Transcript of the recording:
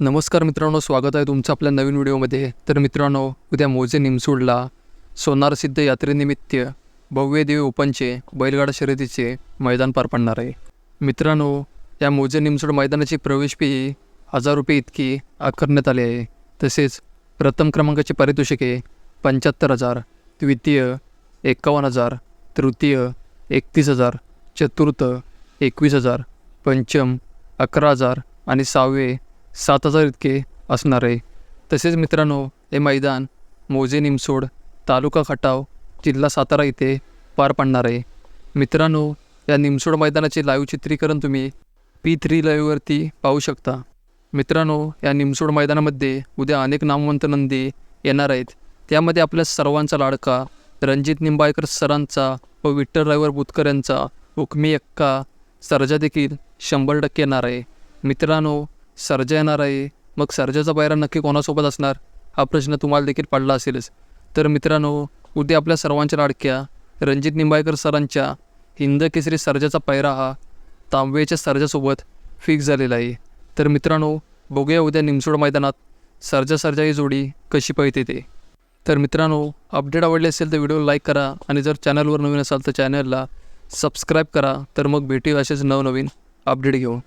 नमस्कार मित्रांनो स्वागत आहे तुमचं आपल्या नवीन व्हिडिओमध्ये. तर मित्रांनो उद्या मोजे निमसूडला सोनारसिद्ध यात्रेनिमित्त भव्य देवी ओपनचे बैलगाडा शर्यतीचे मैदान पार पडणार आहे. मित्रांनो या मोजे निमसूड मैदानाची प्रवेश फी हजार रुपये इतकी आकारण्यात आली आहे. तसेच प्रथम क्रमांकाचे पारितोषिके पंच्याहत्तर हजार द्वितीय एकावन्न हजार तृतीय एकतीस हजार चतुर्थ एकवीस हजार पंचम अकरा हजार आणि सहावे सात हजार इतके असणार. आहे तसेच मित्रांनो हे मैदान मोजे निमसोड तालुका खटाव जिल्हा सातारा इथे पार पडणार. आहे मित्रांनो या निमसोड मैदानाचे लाईव्ह चित्रीकरण तुम्ही पी थ्री लाईव्हवरती पाहू शकता. मित्रांनो या निमसोड मैदानामध्ये उद्या अनेक नामवंत नंदी येणार आहेत. त्यामध्ये आपल्या सर्वांचा लाडका रणजित निंबाळकर सरांचा व विठ्ठल रायवर बुतकर यांचा हुकमी एक्का सर्जा देखील शंभर टक्के येणार आहे. मित्रांनो सर्जा येणार आहे. मग सर्जाचा पायरा नक्की कोणासोबत असणार? हा प्रश्न तुम्हाला देखील पडला असेलच. तर मित्रांनो उद्या आपल्या सर्वांच्या लाडक्या रणजित निंबाळकर सरांच्या हिंद केसरी सर्जाचा पायरा हा तांबेच्या सर्जासोबत फिक्स झालेला आहे. तर मित्रांनो बघूया उद्या निमसोड मैदानात सर्जा सर्जा ही जोडी कशी पाहिजे ते. तर मित्रांनो अपडेट आवडले असेल तर व्हिडिओ लाईक करा आणि जर चॅनलवर नवीन असाल तर चॅनलला सबस्क्राईब करा. तर मग भेटू असेच नवनवीन अपडेट घेऊन.